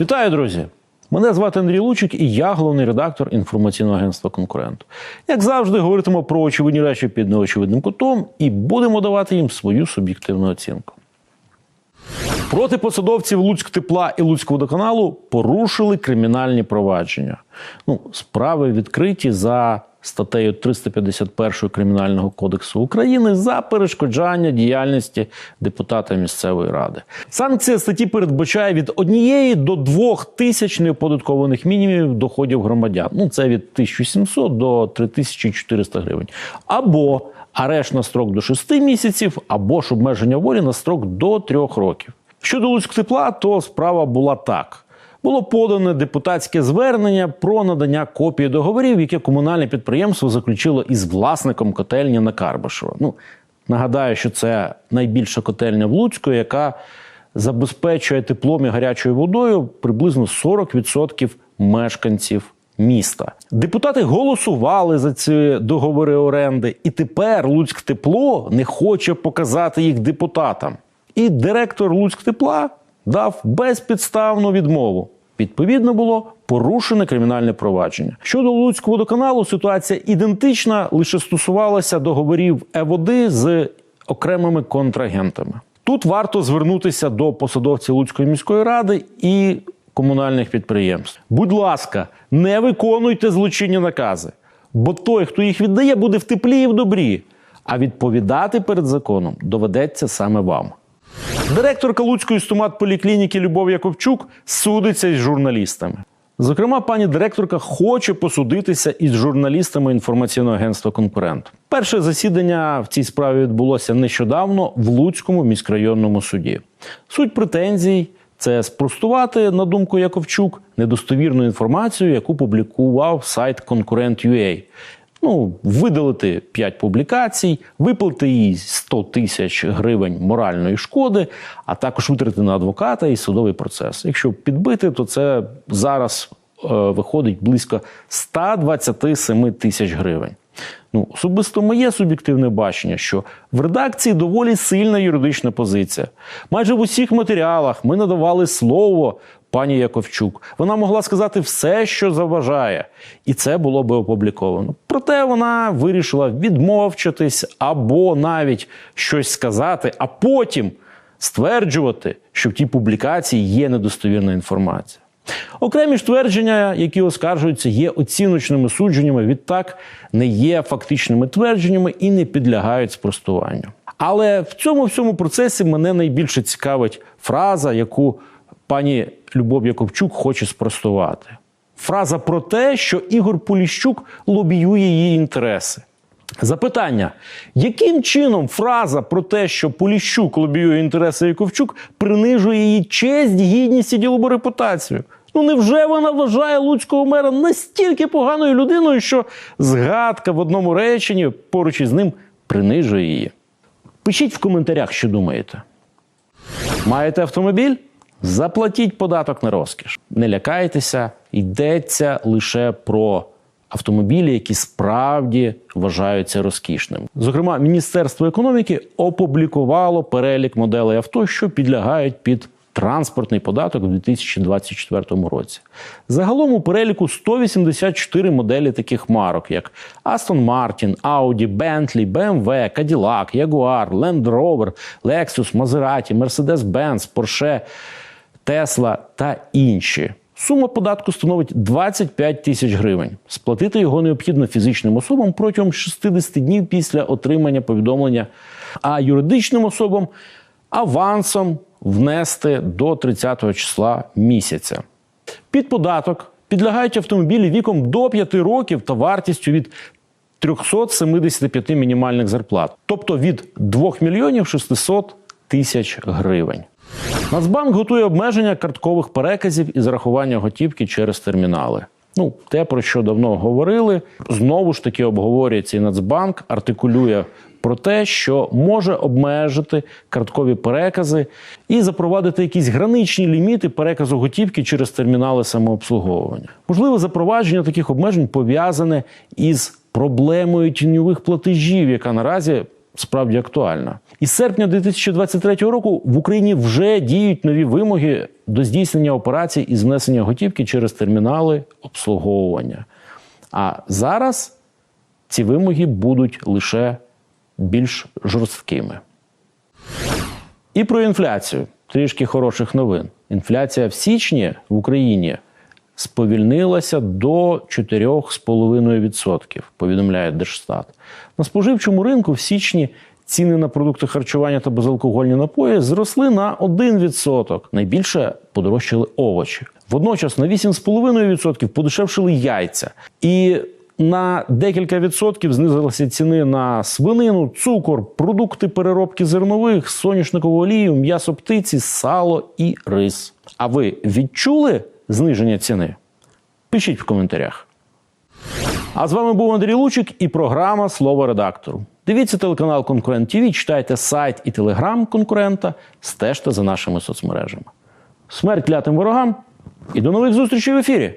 Вітаю, друзі! Мене звати Андрій Лучик, і я головний редактор інформаційного агентства конкурент. Як завжди, говоритимо про очевидні речі під неочевидним кутом і будемо давати їм свою суб'єктивну оцінку. Проти посадовців Луцьк тепла і Луцького водоканалу порушили кримінальні провадження. Ну, справи відкриті за статтею 351 Кримінального кодексу України за перешкоджання діяльності депутата місцевої ради. Санкція статті передбачає від однієї до двох тисяч неоподаткованих мінімумів доходів громадян. Ну це від 1700 до 3400 гривень. Або арешт на строк до 6 місяців, або ж обмеження волі на строк до 3 років. Щодо Луцьктепла, то справа була так. Було подане депутатське звернення про надання копії договорів, яке комунальне підприємство заключило із власником котельні на Карбашева. Ну, нагадаю, що це найбільша котельня в Луцьку, яка забезпечує теплом і гарячою водою приблизно 40% мешканців міста. Депутати голосували за ці договори оренди, і тепер Луцьк тепло не хоче показати їх депутатам. І директор Луцьк тепла дав безпідставну відмову. Відповідно було порушене кримінальне провадження. Щодо Луцького водоканалу, ситуація ідентична, лише стосувалася договорів Е-води з окремими контрагентами. Тут варто звернутися до посадовців Луцької міської ради і комунальних підприємств. Будь ласка, не виконуйте злочинні накази, бо той, хто їх віддає, буде в теплі і в добрі. А відповідати перед законом доведеться саме вам. Директорка Луцької стомат-поліклініки Любов Яковчук судиться із журналістами. Зокрема, пані директорка хоче посудитися із журналістами інформаційного агентства Конкурент. Перше засідання в цій справі відбулося нещодавно в Луцькому міськрайонному суді. Суть претензій це спростувати, на думку Яковчук, недостовірну інформацію, яку публікував сайт Конкурент.ua. Ну, видалити 5 публікацій, виплати їй 100 тисяч гривень моральної шкоди, а також витрати на адвоката і судовий процес. Якщо підбити, то це зараз е, виходить близько 127 тисяч гривень. Ну, особисто моє суб'єктивне бачення, що в редакції доволі сильна юридична позиція. Майже в усіх матеріалах ми надавали слово пані Яковчук. Вона могла сказати все, що заважає, і це було би опубліковано. Проте вона вирішила відмовчатись або навіть щось сказати, а потім стверджувати, що в тій публікації є недостовірна інформація. Окремі ж твердження, які оскаржуються, є оціночними судженнями, відтак не є фактичними твердженнями і не підлягають спростуванню. Але в цьому всьому процесі мене найбільше цікавить фраза, яку пані Любов Яковчук хоче спростувати. Фраза про те, що Ігор Поліщук лобіює її інтереси. Запитання: яким чином фраза про те, що Поліщук лобіює інтереси Яковчук, принижує її честь, гідність і ділову репутацію? Ну невже вона вважає Луцького мера настільки поганою людиною, що згадка в одному реченні поруч із ним принижує її? Пишіть в коментарях, що думаєте. Маєте автомобіль? Заплатіть податок на розкіш. Не лякайтеся, йдеться лише про автомобілі, які справді вважаються розкішними. Зокрема, Міністерство економіки опублікувало перелік моделей авто, що підлягають під транспортний податок у 2024 році. Загалом у переліку 184 моделі таких марок, як Aston Martin, Audi, Bentley, BMW, Cadillac, Jaguar, Land Rover, Lexus, Maserati, Mercedes-Benz, Porsche, Tesla та інші. Сума податку становить 25 тисяч гривень. Сплатити його необхідно фізичним особам протягом 60 днів після отримання повідомлення, а юридичним особам авансом внести до 30 числа місяця. Під податок підлягають автомобілі віком до 5 років та вартістю від 375 мінімальних зарплат, тобто від 2 мільйонів 600 тисяч гривень. Нацбанк готує обмеження карткових переказів і зарахування готівки через термінали. Ну, те, про що давно говорили, знову ж таки обговорюється і Нацбанк, артикулює про те, що може обмежити карткові перекази і запровадити якісь граничні ліміти переказу готівки через термінали самообслуговування. Можливо, запровадження таких обмежень пов'язане із проблемою тіньових платежів, яка наразі справді актуальна. Із серпня 2023 року в Україні вже діють нові вимоги до здійснення операцій із внесення готівки через термінали обслуговування. А зараз ці вимоги будуть лише більш жорсткими. І про інфляцію. Трішки хороших новин. Інфляція в січні в Україні сповільнилася до 4,5%, повідомляє Держстат. На споживчому ринку в січні ціни на продукти харчування та безалкогольні напої зросли на 1%. Найбільше подорожчали овочі. Водночас на 8,5% подешевшили яйця. І на декілька відсотків знизилися ціни на свинину, цукор, продукти переробки зернових, соняшникову олію, м'ясо птиці, сало і рис. А ви відчули зниження ціни? Пишіть в коментарях. А з вами був Андрій Лучик і програма Слово редактору. Дивіться телеканал Конкурент ТВ, читайте сайт і телеграм конкурента, стежте за нашими соцмережами. Смерть клятим ворогам і до нових зустрічей в ефірі!